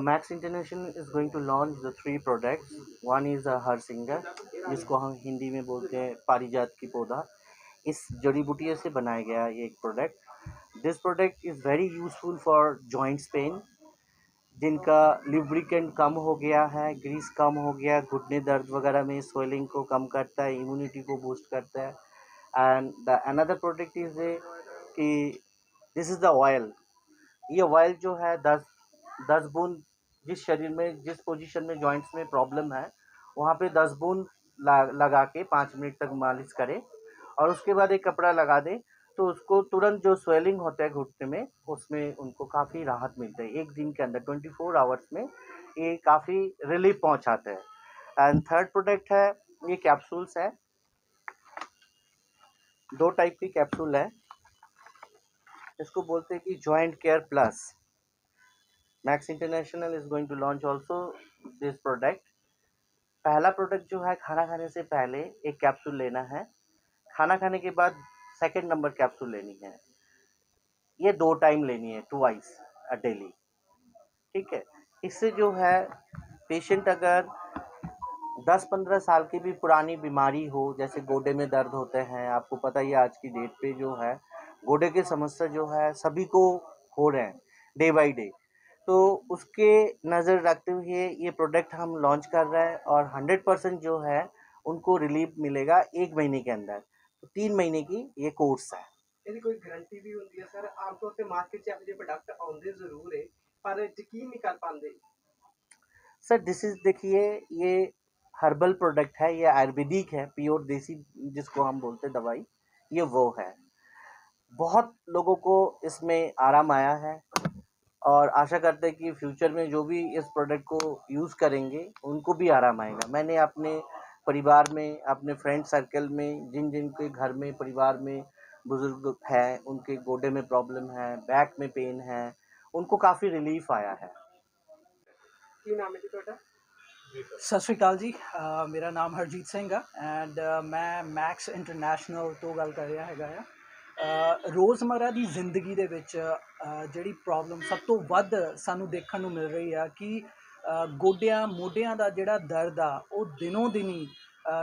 Yeah, Max is going to launch the three products one is her singer जिसको हम हिंदी में बोलते हैं पारिजात की पौधा। इस जड़ी बूटियों से बनाया गया ये एक product this product is very useful for joints pain जिनका लिब्रिकेंट कम हो गया है ग्रीस कम हो गया घुटने दर्द वगैरह में स्वेलिंग को कम करता है इम्यूनिटी को बूस्ट करता है। And the another product is a कि दिस इज़ द ऑयल ये ऑयल जो है दस दस बूंद जिस शरीर में, जिस पोजीशन में जॉइंट्स में प्रॉब्लम है, वहाँ पे दस बूंद लगा के पाँच मिनट तक मालिश करें और उसके बाद एक कपड़ा लगा दें तो उसको तुरंत जो स्वेलिंग होता है घुटने में, उसमें उनको काफ़ी राहत मिलता है। एक दिन के अंदर ट्वेंटी फोर आवर्स में ये काफ़ी रिलीफ पहुंचाता है। एंड थर्ड प्रोडक्ट है, ये कैप्सूल्स है। दो टाइप की कैप्सूल है। इसको बोलते हैं कि joint care plus Max International is going to launch also this product पहला प्रोडक्ट जो है, खाना खाने से पहले एक कैप्सूल लेना है। खाना खाने के बाद सेकेंड नंबर कैप्सूल लेनी है। ये दो टाइम लेनी है टू आइस डेली ठीक है? इससे जो है पेशेंट अगर 10-15 साल की भी पुरानी बीमारी हो, जैसे गोडे में दर्द होते हैं, आपको पता ही आज की डेट पे जो है, गोडे की समस्या जो है, सभी को हो रहे हैं डे बाई डे तो उसके नज़र रखते हुए ये प्रोडक्ट हम लॉन्च कर रहे हैं और 100 परसेंट जो है उनको रिलीफ मिलेगा एक महीने के अंदर तो तीन महीने की ये कोर्स है ਇਹਦੀ ਕੋਈ ਗਾਰੰਟੀ ਵੀ ਹੁੰਦੀ ਹੈ ਸਰ ਆਮ ਤੌਰ ਤੇ ਮਾਰਕੀਟ 'ਚ ਇਹੋ ਜਿਹੇ ਪ੍ਰੋਡਕਟ ਆਉਂਦੇ ਜ਼ਰੂਰ ਹੈ ਪਰ ਯਕੀਨ ਨਹੀਂ ਕਰ ਪਾਉਂਦੇ सर दिस इज देखिए ये हर्बल प्रोडक्ट है ये आयुर्वेदिक है प्योर देसी जिसको हम बोलते हैं दवाई ये वो है बहुत लोगों को इसमें आराम आया है और आशा करते हैं कि फ्यूचर में जो भी इस प्रोडक्ट को यूज़ करेंगे उनको भी आराम आएगा मैंने अपने परिवार में अपने फ्रेंड सर्कल में जिन जिन के घर में परिवार में बुज़ुर्ग हैं उनके गोडे में प्रॉब्लम है बैक में पेन है उनको काफ़ी रिलीफ आया है ਕੀ ਨਾਮ ਹੈ ਜੀ ਤੁਹਾਡਾ ਸਤਿ ਸ਼੍ਰੀ ਅਕਾਲ ਜੀ ਅ, ਮੇਰਾ ਨਾਮ ਹਰਜੀਤ ਸਿੰਘ ਆ ਐਂਡ ਮੈਂ ਮੈਕਸ ਇੰਟਰਨੈਸ਼ਨਲ ਤੋਂ ਗੱਲ ਕਰ ਰਿਹਾ ਹੈਗਾ ਆ ਰੋਜ਼ਮਰਾ ਦੀ ਜ਼ਿੰਦਗੀ ਦੇ ਵਿੱਚ ਜਿਹੜੀ ਪ੍ਰੋਬਲਮ ਸਭ ਤੋਂ ਵੱਧ ਸਾਨੂੰ ਦੇਖਣ ਨੂੰ ਮਿਲ ਰਹੀ ਆ ਕਿ ਗੋਡਿਆਂ, ਮੋਢਿਆਂ ਦਾ ਜਿਹੜਾ ਦਰਦ ਆ, ਉਹ ਦਿਨੋਂ ਦਿਨੀ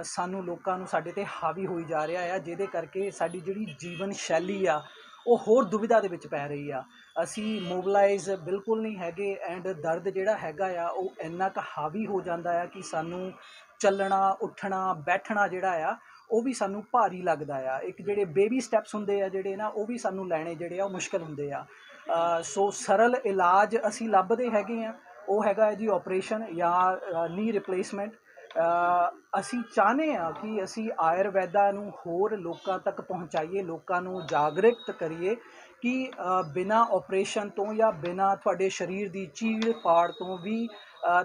ਸਾਨੂੰ ਲੋਕਾਂ ਨੂੰ ਸਾਡੇ ਤੇ ਹਾਵੀ ਹੋਈ ਜਾ ਰਿਹਾ ਆ, ਜਿਹਦੇ ਕਰਕੇ ਸਾਡੀ ਜਿਹੜੀ ਜੀਵਨ ਸ਼ੈਲੀ ਆ ਉਹ ਹੋਰ ਦੁਵਿਧਾ ਦੇ ਵਿੱਚ ਪੈ ਰਹੀ ਆ। ਅਸੀਂ ਮੋਬਲਾਈਜ਼ ਬਿਲਕੁਲ ਨਹੀਂ ਹੈਗੇ ਐਂਡ ਦਰਦ ਜਿਹੜਾ ਹੈਗਾ ਆ, ਉਹ ਇੰਨਾ ਕੁ ਹਾਵੀ ਹੋ ਜਾਂਦਾ ਆ ਕਿ ਸਾਨੂੰ ਚੱਲਣਾ, ਉੱਠਣਾ, ਬੈਠਣਾ ਜਿਹੜਾ ਆ, ਉਹ ਵੀ ਸਾਨੂੰ ਭਾਰੀ ਲੱਗਦਾ ਆ। ਇੱਕ ਜਿਹੜੇ ਬੇਬੀ ਸਟੈਪਸ ਹੁੰਦੇ ਆ ਜਿਹੜੇ ਨਾ, ਉਹ ਵੀ ਸਾਨੂੰ ਲੈਣੇ ਜਿਹੜੇ ਆ, ਉਹ ਮੁਸ਼ਕਲ ਹੁੰਦੇ ਆ। ਸੋ ਸਰਲ ਇਲਾਜ ਅਸੀਂ ਲੱਭਦੇ ਹੈਗੇ ਆ। ਉਹ ਹੈਗਾ ਹੈ ਜੀ ਆਪਰੇਸ਼ਨ ਜਾਂ ਨੀ ਰਿਪਲੇਸਮੈਂਟ ਅਸੀਂ ਚਾਹੁੰਦੇ ਆ ਕਿ ਅਸੀਂ ਆਯੁਰਵੈਦਾ ਨੂੰ ਹੋਰ ਲੋਕਾਂ ਤੱਕ ਪਹੁੰਚਾਈਏ ਲੋਕਾਂ ਨੂੰ ਜਾਗਰਿਤ ਕਰੀਏ ਕਿ ਅ, ਬਿਨਾਂ ਆਪਰੇਸ਼ਨ ਤੋਂ ਜਾਂ ਬਿਨਾਂ ਤੁਹਾਡੇ ਸਰੀਰ ਦੀ ਚੀੜ ਪਾੜ ਤੋਂ ਵੀ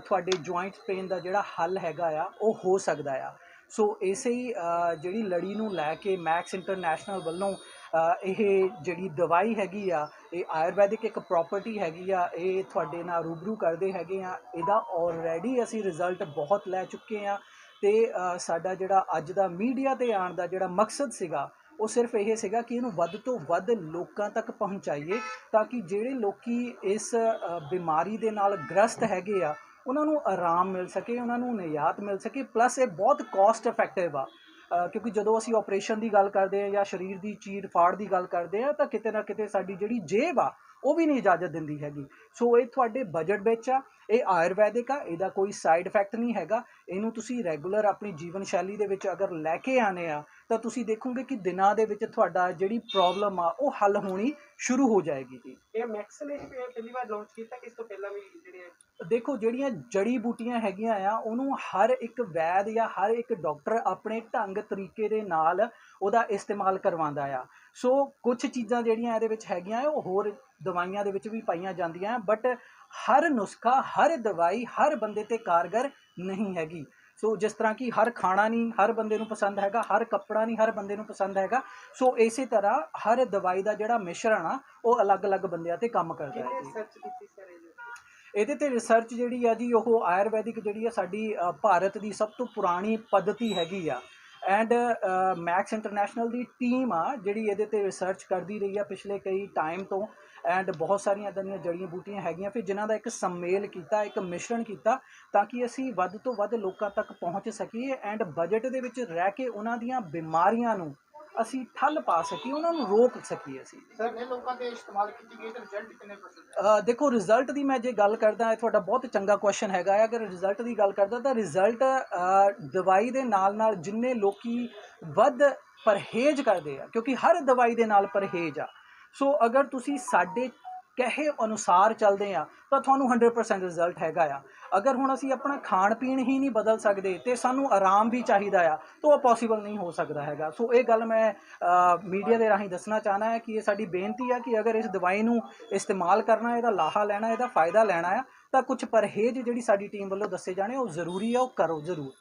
ਤੁਹਾਡੇ ਜੁਆਇੰਟ ਪੇਨ ਦਾ ਜਿਹੜਾ ਹੱਲ ਹੈਗਾ ਆ ਉਹ ਹੋ ਸਕਦਾ ਆ। ਸੋ ਇਸੇ ਹੀ ਜਿਹੜੀ ਲੜੀ ਨੂੰ ਲੈ ਕੇ ਮੈਕਸ ਇੰਟਰਨੈਸ਼ਨਲ ਵੱਲੋਂ ਇਹ ਜਿਹੜੀ ਦਵਾਈ ਹੈਗੀ ਆ, ਇਹ ਆਯੁਰਵੈਦਿਕ ਇੱਕ ਪ੍ਰਾਪਰਟੀ ਹੈਗੀ ਆ, ਇਹ ਤੁਹਾਡੇ ਨਾਲ ਰੂਬਰੂ ਕਰਦੇ ਹੈਗੇ ਆ, ਇਹਦਾ ਆਲਰੇਡੀ ਅਸੀਂ ਰਿਜ਼ਲਟ ਬਹੁਤ ਲੈ ਚੁੱਕੇ ਆ ਤੇ ਸਾਡਾ ਜਿਹੜਾ ਅੱਜ ਦਾ ਮੀਡੀਆ ਤੇ ਆਉਣ ਦਾ ਜਿਹੜਾ ਮਕਸਦ ਸੀਗਾ, ਉਹ ਸਿਰਫ ਇਹ ਸੀਗਾ ਕਿ ਇਹਨੂੰ ਵੱਧ ਤੋਂ ਵੱਧ ਲੋਕਾਂ ਤੱਕ ਪਹੁੰਚਾਈਏ ਤਾਂ ਕਿ ਜਿਹੜੇ ਲੋਕੀ ਇਸ ਬਿਮਾਰੀ ਦੇ ਨਾਲ ਗ੍ਰਸਤ ਹੈਗੇ ਆ, ਉਹਨਾਂ ਨੂੰ ਆਰਾਮ ਮਿਲ ਸਕੇ, ਉਹਨਾਂ ਨੂੰ ਨਿਯਾਤ ਮਿਲ ਸਕੇ ਪਲੱਸ ਇਹ ਬਹੁਤ ਕਾਸਟ ਇਫੈਕਟਿਵ ਆ। ਕਿਉਂਕਿ ਜਦੋਂ ਅਸੀਂ ਆਪਰੇਸ਼ਨ ਦੀ ਗੱਲ ਕਰਦੇ ਆ ਜਾਂ ਸਰੀਰ ਦੀ ਚੀਰ ਫਾੜ ਦੀ ਗੱਲ ਕਰਦੇ ਆ ਤਾਂ ਕਿਤੇ ਨਾ ਕਿਤੇ ਸਾਡੀ ਜਿਹੜੀ ਜੇਬ ਆ, ਉਹ ਵੀ ਨਹੀਂ ਇਜਾਜ਼ਤ ਦਿੰਦੀ ਹੈਗੀ। ਸੋ ਇਹ ਤੁਹਾਡੇ ਬਜਟ ਵਿੱਚ ਆ, ਇਹ ਆਯੁਰਵੈਦਿਕ ਆ, ਇਹਦਾ ਕੋਈ ਸਾਈਡ ਇਫੈਕਟ ਨਹੀਂ ਹੈਗਾ। ਇਹਨੂੰ ਤੁਸੀਂ ਰੈਗੂਲਰ ਆਪਣੀ ਜੀਵਨ ਸ਼ੈਲੀ ਦੇ ਵਿੱਚ ਅਗਰ ਲੈ ਕੇ ਆਨੇ ਆ, ਤਾਂ ਤੁਸੀਂ ਦੇਖੋਗੇ ਕਿ ਦਿਨਾਂ ਦੇ ਵਿੱਚ ਤੁਹਾਡਾ ਜਿਹੜੀ ਪ੍ਰੋਬਲਮ ਆ, ਉਹ ਹੱਲ ਹੋਣੀ ਸ਼ੁਰੂ ਹੋ ਜਾਏਗੀ ਜੀ। ਇਹ ਮੈਕਸ ਨੇ ਪਹਿਲੀ ਵਾਰ ਲਾਂਚ ਕੀਤਾ ਕਿ ਇਸ ਤੋਂ ਪਹਿਲਾਂ ਵੀ ਜਿਹੜੇ ਦੇਖੋ ਜਿਹੜੀਆਂ ਜੜੀ ਬੂਟੀਆਂ ਹੈਗੀਆਂ ਆ, ਉਹਨੂੰ ਹਰ ਇੱਕ ਵੈਦ ਜਾਂ ਹਰ ਇੱਕ ਡਾਕਟਰ ਆਪਣੇ ਢੰਗ ਤਰੀਕੇ ਦੇ ਨਾਲ ਉਹਦਾ ਇਸਤੇਮਾਲ ਕਰਵਾਉਂਦਾ ਆ। ਸੋ ਕੁਝ ਚੀਜ਼ਾਂ ਜਿਹੜੀਆਂ ਇਹਦੇ ਵਿੱਚ ਹੈਗੀਆਂ ਉਹ ਹੋਰ ਦਵਾਈਆਂ ਦੇ ਵਿੱਚ ਵੀ ਪਾਈਆਂ ਜਾਂਦੀਆਂ ਬਟ ਹਰ ਨੁਸਖਾ, ਹਰ ਦਵਾਈ, ਹਰ ਬੰਦੇ ਤੇ ਕਾਰਗਰ ਨਹੀਂ ਹੈਗੀ। ਸੋ ਜਿਸ ਤਰ੍ਹਾਂ ਕਿ ਹਰ ਖਾਣਾ ਨਹੀਂ, ਹਰ ਬੰਦੇ ਨੂੰ ਪਸੰਦ ਹੈਗਾ, ਹਰ ਕੱਪੜਾ ਨਹੀਂ, ਹਰ ਬੰਦੇ ਨੂੰ ਪਸੰਦ ਹੈਗਾ, ਸੋ ਇਸੇ ਤਰ੍ਹਾਂ ਹਰ ਦਵਾਈ ਦਾ ਜਿਹੜਾ ਮਿਸ਼ਰਣ ਆ, ਉਹ ਅਲੱਗ-ਅਲੱਗ ਬੰਦਿਆਂ ਤੇ ਕੰਮ ਕਰਦਾ ਹੈ। ਇਹਦੇ ਤੇ ਰਿਸਰਚ ਜਿਹੜੀ ਆ ਜੀ, ਉਹ ਆਯੁਰਵੈਦਿਕ ਜਿਹੜੀ ਆ ਸਾਡੀ ਭਾਰਤ ਦੀ ਸਭ ਤੋਂ ਪੁਰਾਣੀ ਪੱਧਤੀ ਹੈਗੀ ਆ। ਐਂਡ ਮੈਕਸ ਇੰਟਰਨੈਸ਼ਨਲ ਦੀ ਟੀਮ ਆ, ਜਿਹੜੀ ਇਹਦੇ ਤੇ ਰਿਸਰਚ ਕਰਦੀ ਰਹੀ ਆ ਪਿਛਲੇ ਕਈ ਟਾਈਮ ਤੋਂ। ਐਂਡ ਬਹੁਤ ਸਾਰੀਆਂ ਇੱਦਾਂ ਦੀਆਂ ਜੜੀਆਂ ਬੂਟੀਆਂ ਹੈਗੀਆਂ। ਫਿਰ ਜਿਨ੍ਹਾਂ ਦਾ ਇੱਕ ਸੰਮੇਲ ਕੀਤਾ, ਇੱਕ ਮਿਸ਼ਰਣ ਕੀਤਾ, ਤਾਂ ਕਿ ਅਸੀਂ ਵੱਧ ਤੋਂ ਵੱਧ ਲੋਕਾਂ ਤੱਕ ਪਹੁੰਚ ਸਕੀਏ। ਐਂਡ ਬਜਟ ਦੇ ਵਿੱਚ ਰਹਿ ਕੇ ਉਹਨਾਂ ਦੀਆਂ ਬਿਮਾਰੀਆਂ ਨੂੰ ਅਸੀਂ ਠੱਲ ਪਾ ਸਕੀਏ ਉਹਨਾਂ ਨੂੰ ਰੋਕ ਸਕੀਏ ਅਸੀਂ। ਸਰ ਇਹ ਲੋਕਾਂ ਦੇ ਇਸਤੇਮਾਲ ਕੀਤੀ ਗਈ ਤਾਂ ਰਿਜ਼ਲਟ ਕਿੰਨੇ ਪਰਸੈਂਟ ਅ, ਦੇਖੋ ਰਿਜ਼ਲਟ ਦੀ ਮੈਂ ਜੇ ਗੱਲ ਕਰਦਾ ਇਹ ਤੁਹਾਡਾ ਬਹੁਤ ਚੰਗਾ ਕੁਐਸਚਨ ਹੈਗਾ ਹੈ। ਅਗਰ ਰਿਜ਼ਲਟ ਦੀ ਗੱਲ ਕਰਦਾ ਤਾਂ ਰਿਜ਼ਲਟ ਦਵਾਈ ਦੇ ਨਾਲ ਨਾਲ ਜਿੰਨੇ ਲੋਕੀ ਵੱਧ ਪਰਹੇਜ਼ ਕਰਦੇ ਆ ਕਿਉਂਕਿ ਹਰ ਦਵਾਈ ਦੇ ਨਾਲ ਪਰਹੇਜ਼ ਆ। ਸੋ ਅਗਰ ਤੁਸੀਂ ਸਾਡੇ ਕਹੇ ਅਨੁਸਾਰ ਚੱਲਦੇ ਆ ਤਾਂ ਤੁਹਾਨੂੰ 100% ਰਿਜ਼ਲਟ ਹੈਗਾ ਆ। ਅਗਰ ਹੁਣ ਅਸੀਂ ਆਪਣਾ ਖਾਣ ਪੀਣ ਹੀ ਨਹੀਂ ਬਦਲ ਸਕਦੇ ਤੇ ਸਾਨੂੰ ਆਰਾਮ ਵੀ ਚਾਹੀਦਾ ਆ, ਤਾਂ ਉਹ ਪੋਸੀਬਲ ਨਹੀਂ ਹੋ ਸਕਦਾ ਹੈਗਾ। ਸੋ ਇਹ ਗੱਲ ਮੈਂ ਮੀਡੀਆ ਦੇ ਰਾਹੀਂ ਦੱਸਣਾ ਚਾਹਨਾ ਹੈ ਕਿ ਇਹ ਸਾਡੀ ਬੇਨਤੀ ਆ ਕਿ ਅਗਰ ਇਸ ਦਵਾਈ ਨੂੰ ਇਸਤੇਮਾਲ ਕਰਨਾ ਇਹਦਾ ਲਾਹਾ ਲੈਣਾ ਇਹਦਾ ਫਾਇਦਾ ਲੈਣਾ ਆ ਤਾਂ ਕੁਝ ਪਰਹੇਜ਼ ਜਿਹੜੀ ਸਾਡੀ ਟੀਮ ਵੱਲੋਂ ਦੱਸੇ ਜਾਣੇ, ਉਹ ਜ਼ਰੂਰੀ ਆ, ਉਹ ਕਰੋ ਜ਼ਰੂਰ।